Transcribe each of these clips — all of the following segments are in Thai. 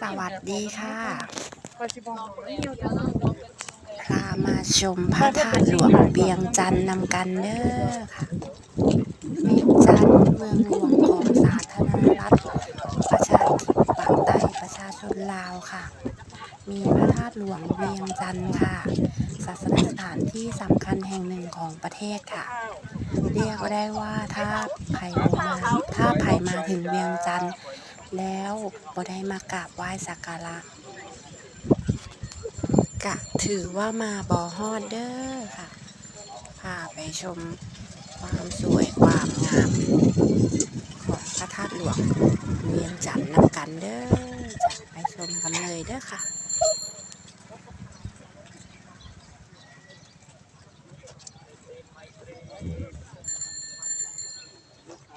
สวัสดีค่ะ พามาชมพระธาตุหลวงเวียงจันทร์นำกันเด้อค่ะเวียงจันทร์เมืองหลวงของสาธารณรัฐประชาธิปไตยประชาชนลาวค่ะ มีพระธาตุหลวงเวียงจันทร์ค่ะ ศาสนสถานที่สำคัญแห่งหนึ่งของประเทศค่ะ เรียกได้ว่าถ้าใครมาถ้าใครมาถึงเวียงจันทร์ แล้วบ่ได้มากราบไหว้สักการะกะถือว่ามาบ่อฮอดเด้อค่ะพาไปชมความสวยความงาม ของพระธาตุหลวงเวียงจันทร์นำกันเด้อจะไปชมกันเลยเด้อค่ะ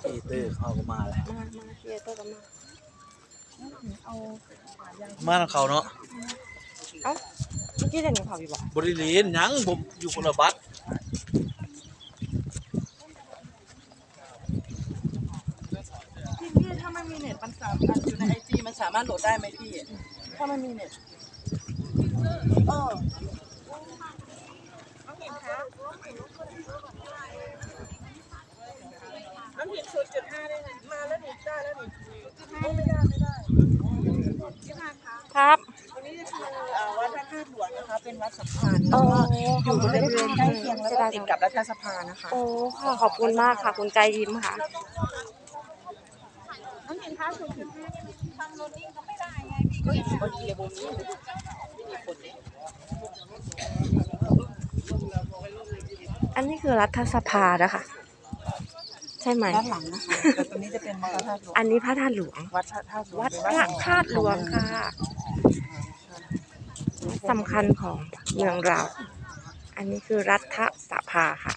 อีตื้อเขาก็มาแหละมา มาเฮียตัวกันมา มาทางเขาเนาะเมื่อกี้เดี๋ยวหนูเผาอยู่บ่บริลีนหยังผมอยู่คนละบัตรพี่พี่ถ้ามันมีเน็ตมันสามารถอยู่ในไอจีมันสามารถโหลดได้ไหมพี่ ถ้ามันมีเน็ตเออ น้ำเห็นศูนย์จุดห้าได้ไงมาแล้วนี่ได้แล้วนี่โอ้ไม่ได้ไม่ได้ครับ วันนี้คืออ่าวัดพระธาตุหลวงนะคะ เป็นวัดสำคัญแล้วก็อยู่บริเวณใกล้เคียงแล้วก็ติดกับรัฐสภานะคะโอ้ค่ะขอบคุณมากค่ะ คุณใจยิ้มค่ะอันนี้คือรัฐสภานะคะ ใช่ไหม ด้านหลังนะคะแต่ตรงนี้จะเป็นวัดพระธาตุหลวงอันนี้พระธาตุหลวง วัดพระธาตุหลวงวัดเป็นพระธาตุหลวงค่ะสำคัญของเมืองเรา อันนี้คือรัฐสภาค่ะ